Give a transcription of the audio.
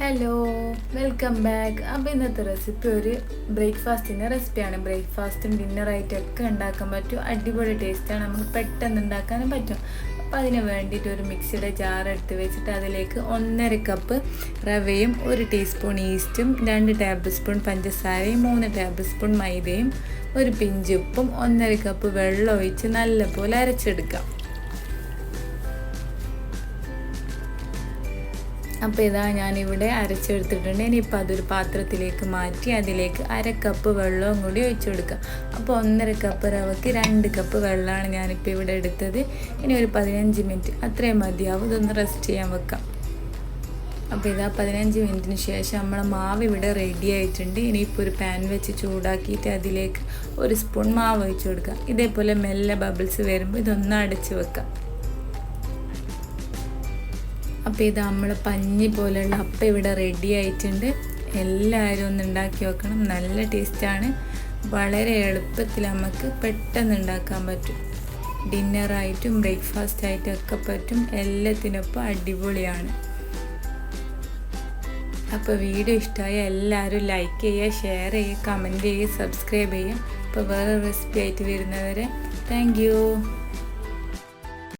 Hello welcome back അപ്പോൾ ഇന്നത്തെ recipe ഒരു ബ്രേക്ക്ഫാസ്റ്റിന്റെ റെസിപ്പിയാണ് ബ്രേക്ക്ഫാസ്റ്റും ഡിന്നറായിട്ടും ഒക്കെ ഉണ്ടാക്കാൻ പറ്റും. അടിപൊളി ടേസ്റ്റാണ് നമുക്ക് പെട്ടെന്ന് ഉണ്ടാക്കാനും പറ്റും. അപ്പോൾ അതിന് വേണ്ടിയിട്ട് ഒരു മിക്സിയുടെ ജാർ എടുത്ത് വെച്ചിട്ട് അതിലേക്ക് ഒന്നര കപ്പ് റവയും ഒരു ടീസ്പൂൺ ഈസ്റ്റും രണ്ട് ടേബിൾ സ്പൂൺ പഞ്ചസാരയും മൂന്ന് ടേബിൾ സ്പൂൺ മൈദയും ഒരു പിഞ്ചുപ്പും ഒന്നര കപ്പ് വെള്ളം ഒഴിച്ച് നല്ലപോലെ അരച്ചെടുക്കാം. അപ്പോൾ ഇതാ ഞാനിവിടെ അരച്ചെടുത്തിട്ടുണ്ട്. ഇനിയിപ്പോൾ അതൊരു പാത്രത്തിലേക്ക് മാറ്റി അതിലേക്ക് അര കപ്പ് വെള്ളവും കൂടി ഒഴിച്ചു കൊടുക്കുക അപ്പോൾ ഒന്നര കപ്പ് റവയ്ക്ക് രണ്ട് കപ്പ് വെള്ളമാണ് ഞാനിപ്പോൾ ഇവിടെ എടുത്തത്. ഇനി ഒരു പതിനഞ്ച് മിനിറ്റ് അത്രയും മതിയാവും. ഇതൊന്ന് റെസ്റ്റ് ചെയ്യാൻ വെക്കാം. അപ്പോൾ ഇതാ പതിനഞ്ച് മിനിറ്റിന് ശേഷം നമ്മളെ മാവ് ഇവിടെ റെഡി ആയിട്ടുണ്ട്. ഇനിയിപ്പോൾ ഒരു പാൻ വെച്ച് ചൂടാക്കിയിട്ട് അതിലേക്ക് ഒരു സ്പൂൺ മാവ് ഒഴിച്ചു കൊടുക്കുക ഇതേപോലെ മെല്ലെ ബബിൾസ് വരുമ്പോൾ ഇതൊന്ന് അടച്ച് വെക്കാം. അപ്പോൾ ഇത് നമ്മൾ പഞ്ഞി പോലെയുള്ള അപ്പം ഇവിടെ റെഡി ആയിട്ടുണ്ട്. എല്ലാവരും ഒന്ന് ഉണ്ടാക്കി വെക്കണം നല്ല ടേസ്റ്റാണ് വളരെ എളുപ്പത്തിൽ നമുക്ക് പെട്ടെന്ന് ഉണ്ടാക്കാൻ പറ്റും. ഡിന്നറായിട്ടും ബ്രേക്ക്ഫാസ്റ്റ് ആയിട്ടും ഒക്കെ പറ്റും. എല്ലാത്തിനൊപ്പം അടിപൊളിയാണ്. അപ്പോൾ വീഡിയോ ഇഷ്ടമായ എല്ലാവരും ലൈക്ക് ചെയ്യുക ഷെയർ ചെയ്യുക കമന്റ് ചെയ്യുക സബ്സ്ക്രൈബ് ചെയ്യുക. അപ്പോൾ വേറെ റെസിപ്പി ആയിട്ട് വരുന്നവരെ താങ്ക്